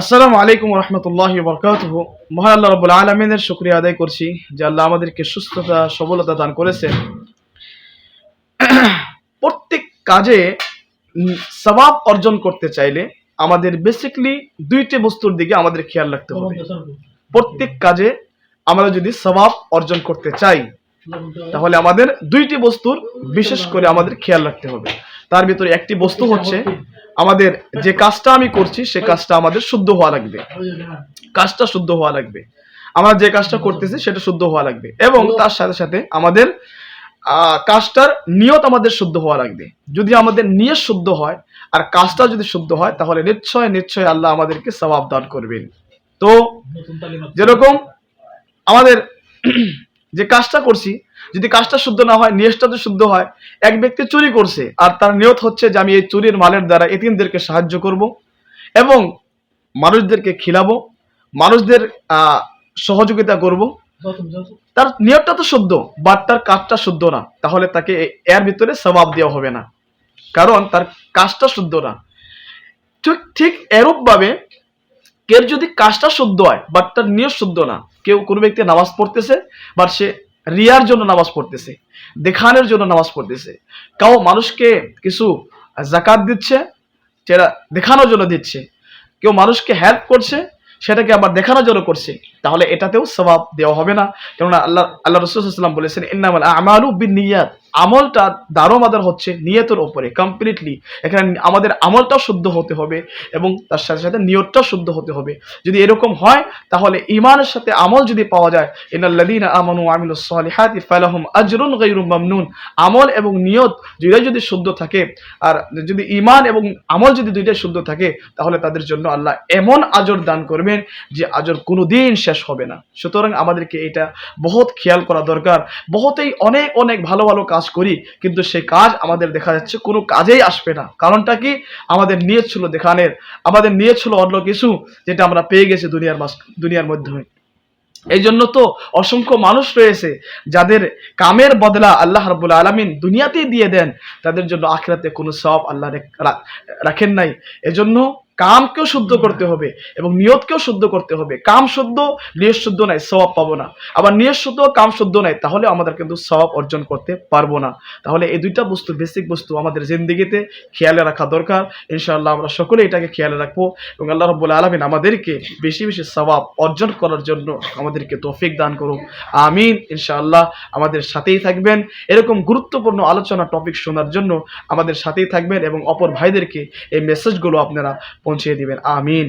আসসালামু আলাইকুম রহমতুল্লাহ বরকাত মহান আল্লাহ রবুল আলমিনের শুক্রিয়া আদায় করছি যে আল্লাহ আমাদেরকে সুস্থতা, সবলতা দান করেছেন। প্রত্যেক কাজে সবাব অর্জন করতে চাইলে আমাদের বেসিকলি দুইটি বস্তুর দিকে আমাদের খেয়াল রাখতে হবে। প্রত্যেক কাজে আমরা যদি সবাব অর্জন করতে চাই, তাহলে আমাদের দুইটি বস্তুর বিশেষ করে আমাদের খেয়াল রাখতে হবে। তার ভিতরে একটি বস্তু হচ্ছে আমাদের যে কাজটা আমি করছি, সে কাজটা আমাদের শুদ্ধ হওয়া লাগবে। কাজটা শুদ্ধ হওয়া লাগবে। আমরা যে কাজটা করতেছি, সেটা শুদ্ধ হওয়া লাগবে। এবং তার সাথে সাথে আমাদের কাজটার নিয়ত আমাদের শুদ্ধ হওয়া লাগবে। যদি আমাদের নিয়ত শুদ্ধ হয়, আর কাজটা যদি শুদ্ধ হয়, তাহলে নিশ্চয় নিশ্চয় আল্লাহ আমাদেরকে সবাব দান করবেন। তো, যেরকম আমাদের যে কাজটা করছি যদি কাজটা শুদ্ধ না হয় নিয়তটা যদি শুদ্ধ হয় এক ব্যক্তি চুরি করছে আর তার নিয়ত হচ্ছে যে আমি এই চুরির মালের দ্বারা এতিমদেরকে সাহায্য করব এবং মানুষদেরকে খিলাবো মানুষদের আহ, সহযোগিতা করব। তার নিয়তটা তো শুদ্ধ বাট তার কাজটা শুদ্ধ না। তাহলে তাকে এর ভিতরে সবাব দেওয়া হবে না। কারণ তার কাজটা শুদ্ধ না। ঠিক ঠিক এরূপ ভাবে কেউ যদি কাজটা শুদ্ধ হয় বাট তার নিয়ত শুদ্ধ না, কেউ কোনো ব্যক্তি নামাজ পড়তেছে বাট সে রিয়ার জন্য নামাজ পড়তেছে, দেখানোর জন্য নামাজ পড়তেছে। কাউ মানুষকে কিছু জাকাত দিচ্ছে, সেটা দেখানোর জন্য দিচ্ছে। কেউ মানুষকে হেল্প করছে, সেটাকে আবার দেখানোর জন্য করছে, তাহলে এটাতেও সবাব দেওয়া হবে না। কেননা আল্লাহ আল্লাহ রসুলাম বলেছেন, ইন্নামাল আমালু বিন নিয়াত। আমলটা দারোমাদার হচ্ছে নিয়তের ওপরে কমপ্লিটলি এখানে আমাদের আমলটাও শুদ্ধ হতে হবে এবং তার সাথে সাথে নিয়তটাও শুদ্ধ হতে হবে। যদি এরকম হয়, তাহলে ইমানের সাথে আমল যদি পাওয়া যায়, ইনাল্লাযীনা আমানু ওয়া আমিলুস সালিহাতি ফালাহুম আজরুন গায়রু মামনুন। আমল এবং নিয়ত দুইটাই যদি শুদ্ধ থাকে, আর যদি ইমান এবং আমল যদি দুইটাই শুদ্ধ থাকে, তাহলে তাদের জন্য আল্লাহ এমন আজর দান করবেন যে আজর কোনোদিন শেষ হবে না। সুতরাং আমাদেরকে এটা বহুত খেয়াল করা দরকার। বহুতেই অনেক অনেক ভালো ভালো কাজ করি, কিন্তু সেই কাজ আমাদের দেখা যাচ্ছে কোনো কাজেই আসবে না। কারণটা কি? আমাদের নিয়ে ছিল দেখানের। আমাদের নিয়ে ছিল অন্য কিছু যেটা আমরা পেয়ে গেছি দুনিয়ার দুনিয়ার মাধ্যমে এই জন্য তো অসংখ্য মানুষ রয়েছে যাদের কামের বদলা আল্লাহ রাব্বুল আলামিন দুনিয়াতেই দিয়ে দেন, তাদের জন্য আখিরাতে কোনো সব আল্লাহ রেখ- রাখেন নাই। এজন্য কামকেও শুদ্ধ করতে হবে এবং নিয়তকেও শুদ্ধ করতে হবে। কাম শুদ্ধ নিয়ত শুদ্ধ নাই সওয়াব পাবো না। আবার নিয়ত শুদ্ধ কাম শুদ্ধ নাই তাহলে আমাদের কিন্তু সওয়াব অর্জন করতে পারব না। তাহলে এই দুইটা বস্তু বেসিক বস্তু আমাদের জিন্দিগিতে খেয়ালে রাখা দরকার। ইনশাআল্লাহ আমরা সকলে এটাকে খেয়ালে রাখব এবং আল্লাহ রব্বুল আলমিন আমাদেরকে বেশি বেশি সওয়াব অর্জন করার জন্য আমাদেরকে তৌফিক দান করুন আমিন। ইনশাআল্লাহ আমাদের সাথেই থাকবেন। এরকম গুরুত্বপূর্ণ আলোচনা টপিক শোনার জন্য আমাদের সাথেই থাকবেন এবং অপর ভাইদেরকে এই মেসেজগুলো আপনারা পৌঁছে দিবেন। আমিন।